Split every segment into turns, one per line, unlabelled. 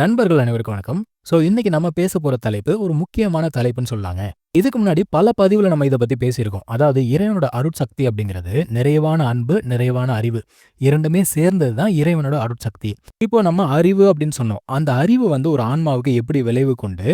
நண்பர்கள் அனைவருக்கும் வணக்கம். ஸோ இன்னைக்கு நம்ம பேச போற தலைப்பு ஒரு முக்கியமான தலைப்புன்னு சொல்லாங்க. இதுக்கு முன்னாடி பல பதிவுல நம்ம இதை பத்தி பேசியிருக்கோம். அதாவது இறைவனோட அருட்சக்தி அப்படிங்கிறது நிறைவான அன்பு நிறைவான அறிவு இரண்டுமே சேர்ந்தது தான் இறைவனோட அருட்சக்தி. இப்போ நம்ம அறிவு அப்படின்னு சொன்னோம். அந்த அறிவு வந்து ஒரு ஆன்மாவுக்கு எப்படி விளைவு கொண்டு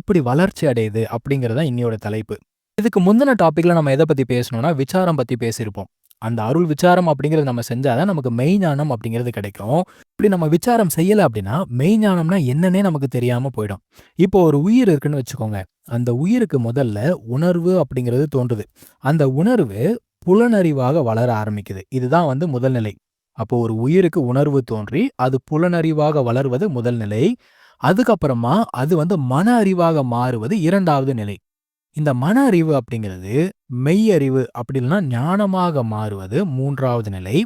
எப்படி வளர்ச்சி அடையுது அப்படிங்கிறது தான் தலைப்பு. இதுக்கு முந்தின டாபிக்ல நம்ம எதை பத்தி பேசணும்னா விசாரம் பத்தி பேசியிருப்போம். அந்த அருள் விசாரம் அப்படிங்கிறது நம்ம செஞ்சாதான் நமக்கு மெய்ஞானம் அப்படிங்கிறது கிடைக்கும். இப்படி நம்ம விசாரம் செய்யல அப்படின்னா மெய்ஞானம்னா என்னன்னே நமக்கு தெரியாம போயிடும். இப்போ ஒரு உயிர் இருக்குன்னு வச்சுக்கோங்க. அந்த உயிருக்கு முதல்ல உணர்வு அப்படிங்கிறது தோன்றுது. அந்த உணர்வு புலனறிவாக வளர ஆரம்பிக்குது. இதுதான் வந்து முதல் நிலை. அப்போ ஒரு உயிருக்கு உணர்வு தோன்றி அது புலனறிவாக வளர்வது முதல் நிலை. அதுக்கப்புறமா அது வந்து மன அறிவாக மாறுவது இரண்டாவது நிலை. இந்த மன அறிவு அப்படிங்கிறது மெய் அறிவு அப்படி இல்லைன்னா ஞானமாக மாறுவது மூன்றாவது நிலை.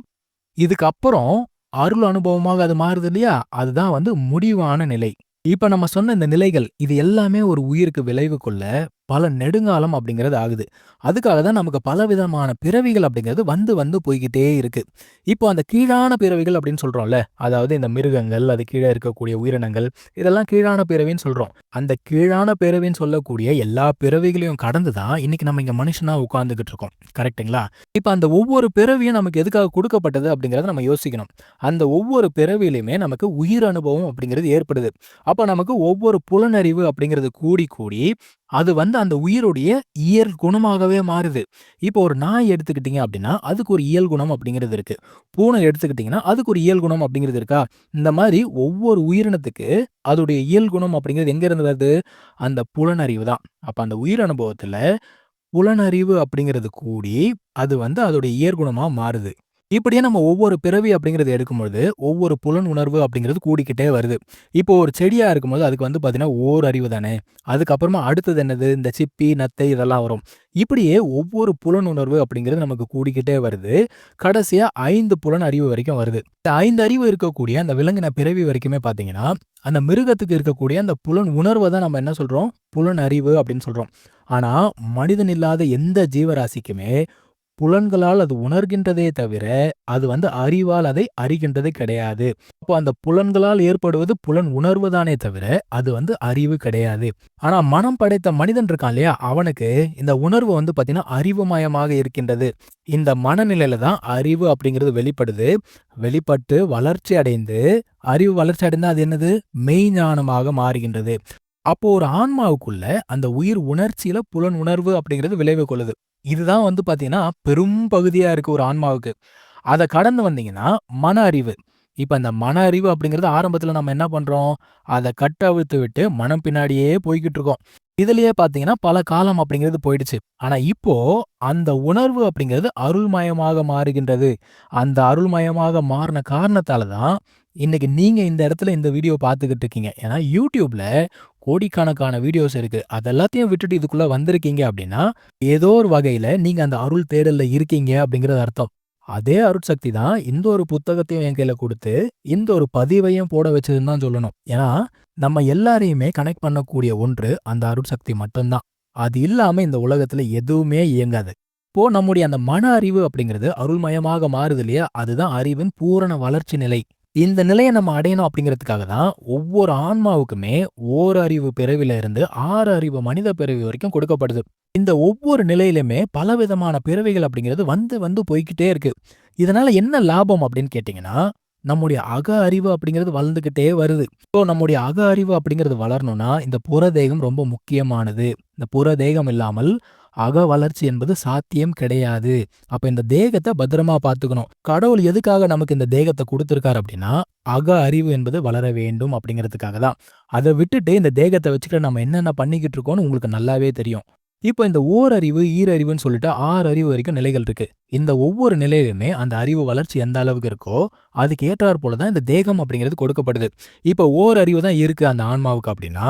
இதுக்கப்புறம் அருள் அனுபவமாக அது மாறுது இல்லையா? அதுதான் வந்து முடிவான நிலை. இப்ப நம்ம சொன்ன இந்த நிலைகள் இது எல்லாமே ஒரு உயிருக்கு விளைவு கொள்ள பல நெடுங்காலம் அப்படிங்கிறது ஆகுது. அதுக்காக தான் நமக்கு பலவிதமான பிறவிகள் அப்படிங்கிறது வந்து வந்து போய்கிட்டே இருக்கு. இப்போ அந்த கீழான பிறவிகள் அப்படின்னு சொல்றோம்ல அதாவது இந்த மிருகங்கள் அது கீழே இருக்கக்கூடிய உயிரினங்கள் இதெல்லாம் கீழான பிறவின்னு சொல்றோம். அந்த கீழான பிறவின்னு சொல்லக்கூடிய எல்லா பிறவிகளையும் கடந்து தான் இன்னைக்கு நம்ம இங்க மனுஷனா உட்கார்ந்துகிட்டு இருக்கோம். கரெக்ட்டுங்களா? இப்போ அந்த ஒவ்வொரு பிறவியும் நமக்கு எதுக்காக கொடுக்கப்பட்டது அப்படிங்கறத நம்ம யோசிக்கணும். அந்த ஒவ்வொரு பிறவிலையுமே நமக்கு உயிர் அனுபவம் அப்படிங்கிறது ஏற்படுது. அப்போ நமக்கு ஒவ்வொரு புலனறிவு அப்படிங்கிறது கூடி கூடி அது வந்து அந்த உயிருடைய இயல் குணமாகவே மாறுது. இப்போ ஒரு நாய் எடுத்துக்கிட்டீங்க அப்படின்னா அதுக்கு ஒரு இயல் குணம் அப்படிங்கிறது இருக்கு. பூனை எடுத்துக்கிட்டிங்கன்னா அதுக்கு ஒரு இயல் குணம் அப்படிங்கிறது இருக்கா? இந்த மாதிரி ஒவ்வொரு உயிரினத்துக்கு அதோடைய இயல் குணம் அப்படிங்கிறது எங்க இருந்து வருது? அந்த புலனறிவு தான். அப்ப அந்த உயிர் அனுபவத்துல புலனறிவு அப்படிங்கிறது கூடி அது வந்து அதோடைய இயற்குணமாக மாறுது. இப்படியே நம்ம ஒவ்வொரு பிறவி அப்படிங்கிறது எடுக்கும்போது ஒவ்வொரு புலன் உணர்வு அப்படிங்கிறது கூடிக்கிட்டே வருது. இப்போ ஒரு செடியா இருக்கும்போது அதுக்கு வந்து பார்த்தீங்கன்னா ஓர் அறிவு தானே. அதுக்கப்புறமா அடுத்தது என்னது? இந்த சிப்பி நத்தை இதெல்லாம் வரும். இப்படியே ஒவ்வொரு புலன் உணர்வு அப்படிங்கிறது நமக்கு கூடிக்கிட்டே வருது. கடைசியா ஐந்து புலன் அறிவு வரைக்கும் வருது. இந்த ஐந்து அறிவு இருக்கக்கூடிய அந்த விலங்கின பிறவி வரைக்குமே பார்த்தீங்கன்னா அந்த மிருகத்துக்கு இருக்கக்கூடிய அந்த புலன் உணர்வை தான் நம்ம என்ன சொல்றோம்? புலன் அறிவு அப்படின்னு சொல்றோம். ஆனா மனிதன் இல்லாத எந்த ஜீவராசிக்குமே புலன்களால் அது உணர்கின்றதே தவிர அது வந்து அறிவால் அதை அறிகின்றது கிடையாது. அப்போ அந்த புலன்களால் ஏற்படுவது புலன் உணர்வு தானே தவிர அது வந்து அறிவு கிடையாது. ஆனா மனம் படைத்த மனிதன் இருக்கான் இல்லையா? அவனுக்கு இந்த உணர்வு வந்து பாத்தீங்கன்னா அறிவுமயமாக இருக்கின்றது. இந்த மனநிலையில தான் அறிவு அப்படிங்கிறது வெளிப்படுது. வெளிப்பட்டு வளர்ச்சி அடைந்து அறிவு வளர்ச்சி அடைந்தால் அது என்னது? மெய்ஞானமாக மாறுகின்றது. அப்போ ஒரு ஆன்மாவுக்குள்ள அந்த உயிர் உணர்ச்சியில புலன் உணர்வு அப்படிங்கிறது விளைவு கொள்ளுது. இதுதான் வந்து பார்த்தீங்கன்னா பெரும் பகுதியாக இருக்குது ஒரு ஆன்மாவுக்கு. அதை கடந்து வந்தீங்கன்னா மன அறிவு. இப்போ அந்த மன அறிவு அப்படிங்கிறது ஆரம்பத்தில் நம்ம என்ன பண்ணுறோம் அதை கட்டவிழ்த்து விட்டு மனம் பின்னாடியே போய்கிட்டு இருக்கோம். இதுலயே பார்த்தீங்கன்னா பல காலம் அப்படிங்கிறது போயிடுச்சு. ஆனால் இப்போ அந்த உணர்வு அப்படிங்கிறது அருள்மயமாக மாறுகின்றது. அந்த அருள்மயமாக மாறின காரணத்தால தான் இன்னைக்கு நீங்கள் இந்த இடத்துல இந்த வீடியோ பார்த்துக்கிட்டு இருக்கீங்க. ஏன்னா யூடியூப்ல கோடிக்கணக்கான வீடியோஸ் இருக்கு. அதெல்லாத்தையும் விட்டுட்டு இதுக்குள்ள வந்திருக்கீங்க அப்படின்னா ஏதோ ஒரு வகையில நீங்க அந்த அருள் தேடல்ல இருக்கீங்க அப்படிங்கிறது அர்த்தம். அதே அருட்சக்தி தான் இந்த ஒரு புத்தகத்தையும் என் கையில கொடுத்து இந்த ஒரு பதிவையும் போட வச்சதுன்னு தான் சொல்லணும். ஏன்னா நம்ம எல்லாரையுமே கனெக்ட் பண்ணக்கூடிய ஒன்று அந்த அருட்சக்தி மட்டும்தான். அது இல்லாம இந்த உலகத்துல எதுவுமே இயங்காது. இப்போ நம்முடைய அந்த மன அறிவு அப்படிங்கிறது அருள்மயமாக மாறுது இல்லையா? அதுதான் அறிவின் பூரண வளர்ச்சி நிலை. இந்த நிலையை நம்ம அடையணும் அப்படிங்கிறதுக்காக தான் ஒவ்வொரு ஆன்மாவுக்குமே ஓர் அறிவு பிறவில இருந்து ஆறு அறிவு மனித பிறவி வரைக்கும் கொடுக்கப்படுது. இந்த ஒவ்வொரு நிலையிலுமே பலவிதமான பிறவிகள் அப்படிங்கிறது வந்து வந்து போய்கிட்டே இருக்கு. இதனால என்ன லாபம் அப்படின்னு கேட்டிங்கன்னா நம்முடைய அக அறிவு அப்படிங்கிறது வளர்ந்துக்கிட்டே வருது. இப்போ நம்முடைய அக அறிவு அப்படிங்கிறது வளரணும்னா இந்த புறதேகம் ரொம்ப முக்கியமானது. இந்த புறதேகம் இல்லாமல் அக வளர்ச்சி என்பது சாத்தியம் கிடையாது. அப்ப இந்த தேகத்தை பத்திரமா பார்த்துக்கணும். கடவுள் எதுக்காக நமக்கு இந்த தேகத்தை கொடுத்துருக்காரு அப்படின்னா அக அறிவு என்பது வளர வேண்டும் அப்படிங்கிறதுக்காக தான். அதை விட்டுட்டு இந்த தேகத்தை வச்சுக்கிட்டு நம்ம என்னென்ன பண்ணிக்கிட்டு இருக்கோம்னு உங்களுக்கு நல்லாவே தெரியும். இப்போ இந்த ஓர் அறிவு ஈரறிவுன்னு சொல்லிட்டு ஆறு அறிவு வரைக்கும் நிலைகள் இருக்கு. இந்த ஒவ்வொரு நிலையிலுமே அந்த அறிவு வளர்ச்சி எந்த அளவுக்கு இருக்கோ அதுக்கு ஏற்றாற் போல தான் இந்த தேகம் அப்படிங்கிறது கொடுக்கப்படுது. இப்போ ஓர் அறிவு தான் இருக்கு அந்த ஆன்மாவுக்கு அப்படின்னா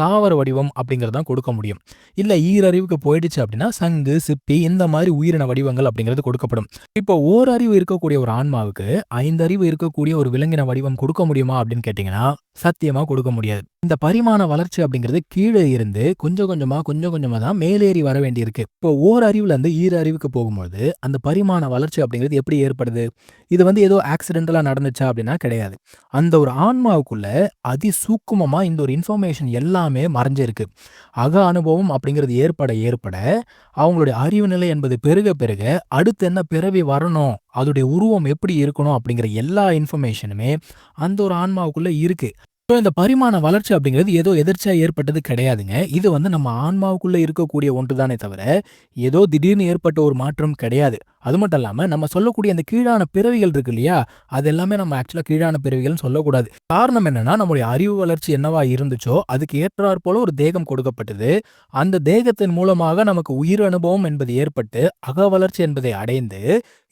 தாவர வடிவம் அப்படிங்கிறதான் கொடுக்க முடியும். இல்ல ஈரறிவுக்கு போயிடுச்சு அப்படின்னா, சங்கு, சிப்பி இந்த மாதிரி உயிரின வடிவங்கள் அப்படிங்கிறது கொடுக்கப்படும். இப்போ ஓரறிவு இருக்கக்கூடிய ஒரு ஆன்மாவுக்கு, 5 அறிவு இருக்கக்கூடிய ஒரு விலங்கின வடிவம் கொடுக்க முடியுமா அப்படின்னு கேட்டீங்கன்னா, சத்தியமா கொடுக்க முடியாது. இந்த பரிமாண வளர்ச்சி அப்படிங்கிறது கீழே இருந்து கொஞ்சம் கொஞ்சமா, கொஞ்சம் கொஞ்சமா தான் மேலேறி வர வேண்டியிருக்கு. இப்போ ஓரறிவுலருந்து ஈரறிவுக்கு போகும்போது அந்த பரிமாண வளர்ச்சி அப்படிங்கிறது எப்படி ஏற்படுது? இது வந்து ஏதோ ஆக்சிடென்டலாக நடந்துச்சா அப்படின்னா கிடையாது. அந்த ஒரு ஆன்மாவுக்குள்ள அதிசூக்குமமாக இந்த ஒரு இன்ஃபர்மேஷன் எல்லாம் மறைஞ்சிருக்கு. அக அனுபவம் அப்படிங்கிறது ஏற்பட ஏற்பட, அவங்களுடைய அறிவு நிலை என்பது பெருக பெருக, அடுத்து என்ன பிறவி வரணும், அதோடைய உருவம் எப்படி இருக்கணும் அப்படிங்கிற எல்லா இன்ஃபர்மேஷனுமே அந்த ஒரு ஆன்மாவுக்குள்ள இருக்கு. ஸோ இந்த பரிமாண வளர்ச்சி அப்படிங்கிறது ஏதோ எதிர்ச்சியாக ஏற்பட்டது கிடையாதுங்க. இது வந்து நம்ம ஆன்மாவுக்குள்ள இருக்கக்கூடிய ஒன்று தானே தவிர, ஏதோ திடீர்னு ஏற்பட்ட ஒரு மாற்றம் கிடையாது. அது மட்டும் இல்லாம, நம்ம சொல்லக்கூடிய அந்த கீழான பிறவிகள் இருக்கு இல்லையா? அது எல்லாமே நம்ம ஆக்சுவலா கீழான பிறவிகள்னு சொல்லக்கூடாது. காரணம் என்னன்னா, நம்முடைய அறிவு வளர்ச்சி என்னவா இருந்துச்சோ, அதுக்கு ஏற்றாற் போல ஒரு தேகம் கொடுக்கப்பட்டது. அந்த தேகத்தின் மூலமாக நமக்கு உயிர் அனுபவம் என்பது ஏற்பட்டு, அக வளர்ச்சி என்பதை அடைந்து,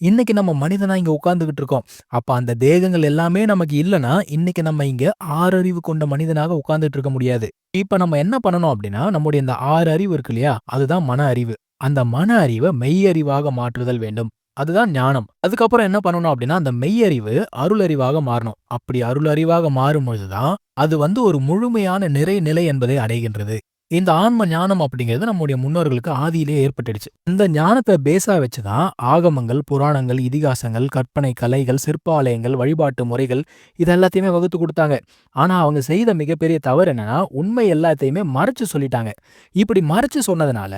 இன்னைக்கு நம்ம மனிதனா இங்க உட்கார்ந்துகிட்டு இருக்கோம். அப்ப அந்த தேகங்கள் எல்லாமே நமக்கு இல்லைன்னா இன்னைக்கு நம்ம இங்க ஆறு அறிவு கொண்ட மனிதனாக உட்கார்ந்துட்டு இருக்க முடியாது. இப்ப நம்ம என்ன பண்ணணும் அப்படின்னா, நம்முடைய இந்த ஆறு அறிவு இருக்கு இல்லையா? அதுதான் மன அறிவு. அந்த மன அறிவ மெய்யறிவாக மாற்றுதல் வேண்டும். அதுதான் ஞானம். அதுக்கப்புறம் என்ன பண்ணணும் அப்படின்னா, அந்த மெய்யறிவு அருளறிவாக மாறணும். அப்படி அருளறிவாக மாறும்பொழுது தான், அது வந்து ஒரு முழுமையான நிறை நிலை என்பதை அடைகின்றது. இந்த ஆன்ம ஞானம் அப்படிங்கிறது நம்முடைய முன்னோர்களுக்கு ஆதியிலேயே ஏற்பட்டுடுச்சு. இந்த ஞானத்தை பேஸா வச்சு தான் ஆகமங்கள், புராணங்கள், இதிகாசங்கள், கற்பனை கலைகள், சிற்பாலயங்கள், வழிபாட்டு முறைகள் இது எல்லாத்தையுமே வகுத்து கொடுத்தாங்க ஆனா அவங்க செய்த மிகப்பெரிய தவறு என்னன்னா, உண்மை எல்லாத்தையுமே மறைச்சு சொல்லிட்டாங்க. இப்படி மறைச்சு சொன்னதுனால,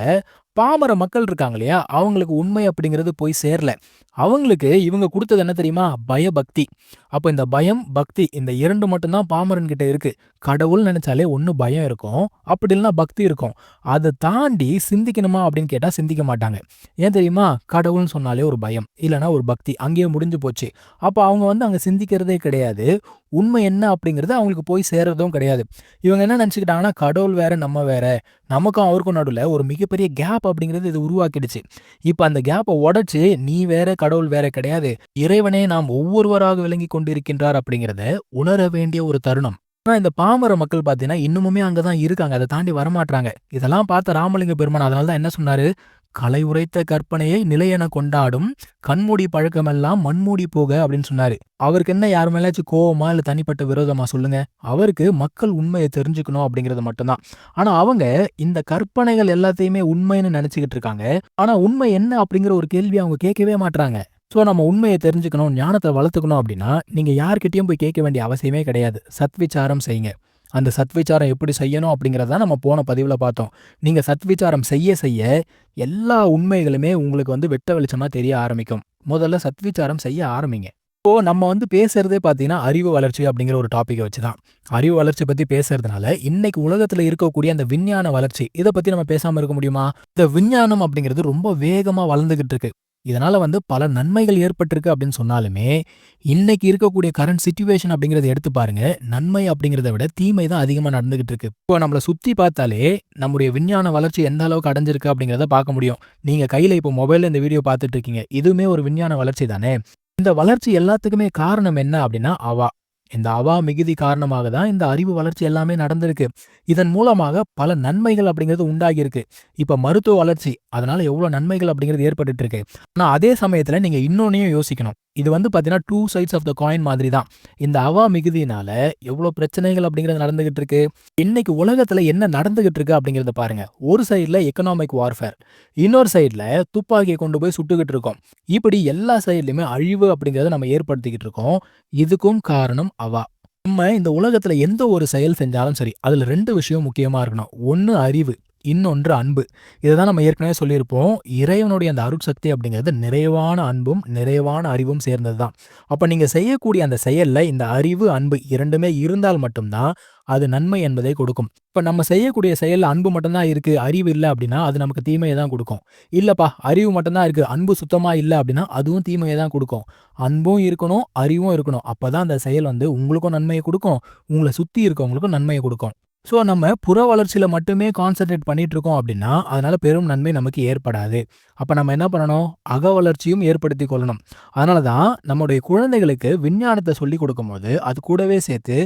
பாமர மக்கள் இருக்காங்க இல்லையா? அவங்களுக்கு உண்மை அப்படிங்கிறது போய் சேரல. அவங்களுக்கு இவங்க கொடுத்தது என்ன தெரியுமா? பயபக்தி. அப்போ இந்த பயம், பக்தி இந்த இரண்டு மட்டும்தான் பாமரன் கிட்ட இருக்கு. கடவுள் நினைச்சாலே ஒன்று பயம் இருக்கும். அப்படி இல்லைன்னா பக்தி இருக்கும். அதை தாண்டி சிந்திக்கணுமா அப்படின்னு கேட்டால் சிந்திக்க மாட்டாங்க. ஏன் தெரியுமா? கடவுள்னு சொன்னாலே ஒரு பயம். இல்லைனா ஒரு பக்தி. அங்கேயே முடிஞ்சு போச்சு. அப்போ அவங்க வந்து அங்கே சிந்திக்கிறதே கிடையாது. உண்மை என்ன அப்படிங்கிறது அவங்களுக்கு போய் சேர்றதும் கிடையாது. இவங்க என்ன நினச்சிக்கிட்டாங்கன்னா கடவுள் வேற, நம்ம வேற. நமக்கும் அவருக்கும் நடுவில் ஒரு மிகப்பெரிய கேப் அப்படிங்கிறது இது உருவாக்கிடுச்சு. இப்போ அந்த கேப்பை உடச்சி நீ வேற, கடவுள் வேற கிடையாது. இறைவனே நாம் ஒவ்வொருவராக விளங்கிக் கொண்டிருக்கின்றார் அப்படிங்கிறத உணர வேண்டிய ஒரு தருணம். ஆனால் இந்த பாமர மக்கள் பார்த்தீங்கன்னா, இன்னுமுமே அங்கே தான் இருக்காங்க. அதை தாண்டி வரமாட்டாங்க இதெல்லாம் பார்த்த ராமலிங்க பெருமான் அதனால தான் என்ன சொன்னாரு? "கலை உரைத்த கற்பனையை நிலையென கொண்டாடும், கண்மூடி பழக்கமெல்லாம் மண்மூடி போக" அப்படின்னு சொன்னாரு. அவருக்கு என்ன யார் மேலேயாச்சும் கோவமா? இல்ல தனிப்பட்ட விரோதமா சொல்லுங்க? அவருக்கு மக்கள் உண்மையை தெரிஞ்சுக்கணும் அப்படிங்கிறது மட்டும்தான் ஆனா அவங்க இந்த கற்பனைகள் எல்லாத்தையுமே உண்மைன்னு நினைச்சுக்கிட்டு இருக்காங்க. ஆனா உண்மை என்ன அப்படிங்கிற ஒரு கேள்வி அவங்க கேட்கவே மாட்றாங்க. ஸோ நம்ம உண்மையை தெரிஞ்சுக்கணும், ஞானத்தை வளர்த்துக்கணும் அப்படின்னா, நீங்கள் யார்கிட்டையும் போய் கேட்க வேண்டிய அவசியமே கிடையாது. சத்விசாரம் செய்யுங்க. அந்த சத்விச்சாரம் எப்படி செய்யணும் அப்படிங்கிறத நம்ம போன பதிவுல பார்த்தோம். நீங்க சத்விச்சாரம் செய்ய செய்ய, எல்லா உண்மைகளுமே உங்களுக்கு வந்து வெட்ட வெளிச்சமா தெரிய ஆரம்பிக்கும். முதல்ல சத்விச்சாரம் செய்ய ஆரம்பிங்க. இப்போ நம்ம வந்து பேசுறதே பார்த்தீங்கன்னா, அறிவு வளர்ச்சி அப்படிங்கிற ஒரு டாப்பிக்கை வச்சு தான். அறிவு வளர்ச்சி பத்தி பேசுறதுனால, இன்னைக்கு உலகத்துல இருக்கக்கூடிய அந்த விஞ்ஞான வளர்ச்சி, இத பத்தி நம்ம பேசாம இருக்க முடியுமா? இந்த விஞ்ஞானம் அப்படிங்கிறது ரொம்ப வேகமா வளர்ந்துகிட்டு இருக்கு. இதனால வந்து பல நன்மைகள் ஏற்பட்டிருக்கு அப்படின்னு சொன்னாலுமே, இன்னைக்கு இருக்கக்கூடிய கரண்ட் சுச்சுவேஷன் அப்படிங்கிறத எடுத்து பாருங்க. நன்மை அப்படிங்கிறத விட தீமை தான் அதிகமா நடந்துகிட்டு இருக்கு. இப்போ நம்மள சுற்றி பார்த்தாலே, நம்முடைய விஞ்ஞான வளர்ச்சி எந்த அளவுக்கு அடைஞ்சிருக்கு அப்படிங்கிறத பார்க்க முடியும். நீங்க கையில இப்போ மொபைல்ல இந்த வீடியோ பார்த்துட்டு இருக்கீங்க. இதுவுமே ஒரு விஞ்ஞான வளர்ச்சி தானே? இந்த வளர்ச்சி எல்லாத்துக்குமே காரணம் என்ன அப்படின்னா, அவா. இந்த அவா மிகுதி காரணமாக தான் இந்த அறிவு வளர்ச்சி எல்லாமே நடந்திருக்கு. இதன் மூலமாக பல நன்மைகள் அப்படிங்கிறது உண்டாகியிருக்கு. இப்ப மருத்துவ வளர்ச்சி, அதனால எவ்வளோ நன்மைகள் அப்படிங்கிறது ஏற்பட்டுட்டு இருக்கு. ஆனா அதே சமயத்துல நீங்க இன்னொன்னையும் யோசிக்கணும். இது வந்து பார்த்தீங்கன்னா, two sides of the coin மாதிரி தான். இந்த அவா மிகுதியினால எவ்வளோ பிரச்சனைகள் அப்படிங்கிறது நடந்துகிட்டு இருக்கு. இன்னைக்கு உலகத்துல என்ன நடந்துகிட்டு இருக்கு அப்படிங்கிறத பாருங்க. ஒரு சைடுல எக்கனாமிக் வார்ஃபேர். இன்னொரு சைடுல துப்பாக்கியை கொண்டு போய் சுட்டுக்கிட்டு இருக்கோம். இப்படி எல்லா சைட்லையுமே அழிவு அப்படிங்கிறத நம்ம ஏற்படுத்திக்கிட்டு இருக்கோம். இதுக்கும் காரணம் அவா. நம்ம இந்த உலகத்துல எந்த ஒரு செயல் செஞ்சாலும் சரி, அதுல 2 விஷயம் முக்கியமா இருக்கணும். ஒன்று அறிவு. இன்னொன்று அன்பு. இதை தான் நம்ம ஏற்கனவே சொல்லியிருப்போம். இறைவனுடைய அந்த அருட்சக்தி அப்படிங்கிறது நிறைவான அன்பும், நிறைவான அறிவும் சேர்ந்தது தான். அப்போ நீங்கள் செய்யக்கூடிய அந்த செயலில் இந்த அறிவு, அன்பு இரண்டுமே இருந்தால் மட்டும்தான் அது நன்மை என்பதை கொடுக்கும். இப்போ நம்ம செய்யக்கூடிய செயலில் அன்பு மட்டும்தான் இருக்குது அறிவு இல்லை அப்படின்னா, அது நமக்கு தீமையை தான் கொடுக்கும் இல்லைப்பா அறிவு மட்டும்தான் இருக்குது அன்பு சுத்தமாக இல்லை அப்படின்னா, அதுவும் தீமையை தான் கொடுக்கும் அன்பும் இருக்கணும், அறிவும் இருக்கணும். அப்போ தான் அந்த செயல் வந்து உங்களுக்கும் நன்மையை கொடுக்கும் உங்களை சுற்றி இருக்கவங்களுக்கும் நன்மையை கொடுக்கும் ஸோ நம்ம புற வளர்ச்சியில் மட்டுமே கான்சன்ட்ரேட் பண்ணிட்டு இருக்கோம் அப்படின்னா, அதனால பெரும் நன்மை நமக்கு ஏற்படாது. அப்போ நம்ம என்ன பண்ணணும்? அக வளர்ச்சியும் ஏற்படுத்தி கொள்ளணும். அதனால தான் நம்முடைய குழந்தைகளுக்கு விஞ்ஞானத்தை சொல்லிக் கொடுக்கும்போது, அது கூடவே சேர்த்து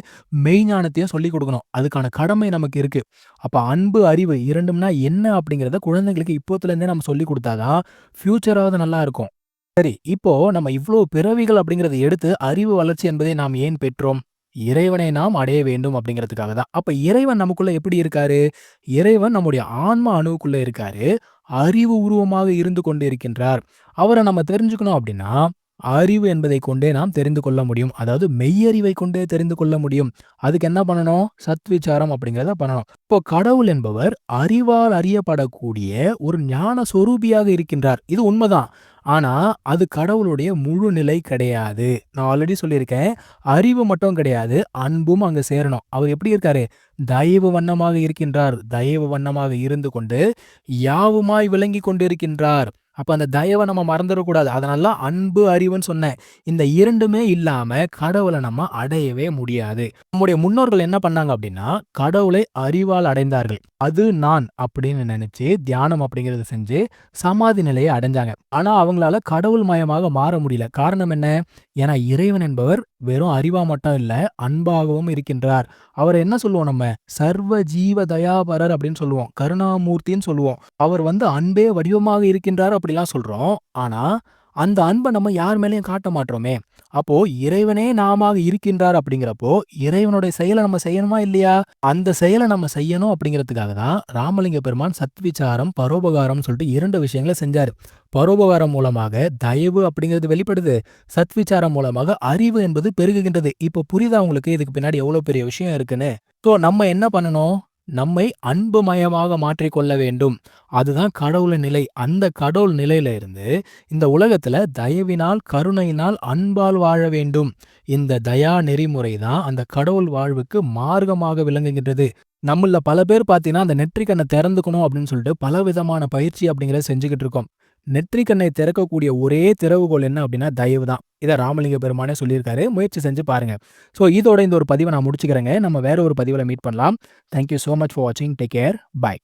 மெய்ஞானத்தையும் சொல்லிக் கொடுக்கணும். அதுக்கான கடமை நமக்கு இருக்குது அப்போ அன்பு, அறிவு இரண்டும்னா என்ன அப்படிங்கிறத குழந்தைங்களுக்கு இப்போத்துலேருந்தே நம்ம சொல்லிக் கொடுத்தாதான் தான், நல்லா இருக்கும். சரி, இப்போ நம்ம இவ்வளோ பிறவிகள் அப்படிங்கிறத எடுத்து அறிவு வளர்ச்சி என்பதை நாம் ஏன் பெற்றோம்? இறைவனை நாம் அடைய வேண்டும் அப்படிங்கிறதுக்காக தான். அப்ப இறைவன் நமக்குள்ள எப்படி இருக்காரு? இறைவன் நம்முடைய ஆன்ம அணுவுக்குள்ள இருக்காரு. அறிவு உருவமாக இருந்து கொண்டு இருக்கின்றார். அவரை நம்ம தெரிஞ்சுக்கணும் அப்படின்னா, அறிவு என்பதை கொண்டே நாம் தெரிந்து கொள்ள முடியும். அதாவது மெய்யறிவை கொண்டே தெரிந்து கொள்ள முடியும். அதுக்கு என்ன பண்ணணும்? சத்விசாரம் அப்படிங்கிறத பண்ணணும். இப்போ கடவுள் என்பவர் அறிவால் அறியப்படக்கூடிய ஒரு ஞான சொரூபியாக இருக்கின்றார். இது உண்மைதான் ஆனா, அது கடவுளுடைய முழு நிலை கிடையாது. நான் ஆல்ரெடி சொல்லியிருக்கேன். அறிவு மட்டும் கிடையாது. அன்பும் அங்க சேரணும். அவர் எப்படி இருக்காரு? தயவு வண்ணமாக இருக்கின்றார். தயவு வண்ணமாக இருந்து கொண்டு, யாவுமாய் விளங்கிக் கொண்டிருக்கின்றார். அப்போ அந்த தயவை நம்ம மறந்துடக்கூடாது அதனால அன்பு, அறிவுன்னு சொன்னேன். இந்த இரண்டுமே இல்லாம கடவுளை நம்ம அடையவே முடியாது. நம்முடைய முன்னோர்கள் என்ன பண்ணாங்க அப்படின்னா, கடவுளை அறிவால் அடைந்தார்கள். அது நான் அப்படின்னு நினைச்சு, தியானம் அப்படிங்கிறத செஞ்சு, சமாதி நிலையை அடைஞ்சாங்க. ஆனா, அவங்களால கடவுள் மயமாக மாற முடியல. காரணம் என்ன? ஏன்னா, இறைவன் என்பவர் வெறும் அறிவா மட்டும் இல்ல, அன்பாகவும் இருக்கின்றார். அவர் என்ன சொல்லுவோம் நம்ம? சர்வ ஜீவ தயாபரர் அப்படின்னு சொல்லுவோம். கருணாமூர்த்தின்னு சொல்லுவோம். அவர் வந்து அன்பே வடிவமாக இருக்கின்றார் அப்படிலாம் சொல்றோம். ஆனா, அந்த அன்ப நம்ம யார் மேலயும் காட்ட மாட்றோமே. அப்போ இறைவனே நாமாக இருக்கின்றார் அப்படிங்கிறப்போ, இறைவனுடைய செயல நம்ம செய்யணுமா இல்லையா? அந்த செயல நம்ம செய்யணும் அப்படிங்கிறதுக்காக தான் ராமலிங்க பெருமான் சத்விசாரம், பரோபகாரம் சொல்லிட்டு இரண்டு விஷயங்கள செஞ்சாரு. பரோபகாரம் மூலமாக தயவு அப்படிங்கிறது வெளிப்படுது. சத்விசாரம் மூலமாக அறிவு என்பது பெருகுகின்றது. இப்போ புரியுதா உங்களுக்கு இதுக்கு பின்னாடி எவ்வளோ பெரிய விஷயம் இருக்குன்னு? ஸோ நம்ம என்ன பண்ணணும்? நம்மை அன்புமயமாக மாற்றிக் கொள்ள வேண்டும். அதுதான் கடவுளின் நிலை. அந்த கடவுள் நிலையில இருந்து, இந்த உலகத்துல தயவினால், கருணையினால், அன்பால் வாழ வேண்டும். இந்த தயா நெறிமுறை தான் அந்த கடவுள் வாழ்வுக்கு மார்க்கமாக விளங்குகின்றது. நம்மள பல பேர் பார்த்தீங்கன்னா, அந்த நெற்றிக்கண்ணை திறந்துக்கணும் அப்படின்னு சொல்லிட்டு பல விதமான பயிற்சி அப்படிங்கிறத செஞ்சுகிட்டு இருக்கோம். நெற்றி கண்ணை திறக்கக்கூடிய ஒரே திறவுகோல் என்ன அப்படின்னா, தயவு தான். இத ராமலிங்க பெருமானே சொல்லியிருக்காரு. முயற்சி செஞ்சு பாருங்க. ஸோ இதோட இந்த ஒரு பதிவை நான் முடிச்சுக்கிறேங்க. நம்ம வேற ஒரு பதிவில் மீட் பண்ணலாம். தேங்க் யூ மச் ஃபார் வாட்சிங். Take care. பாய்.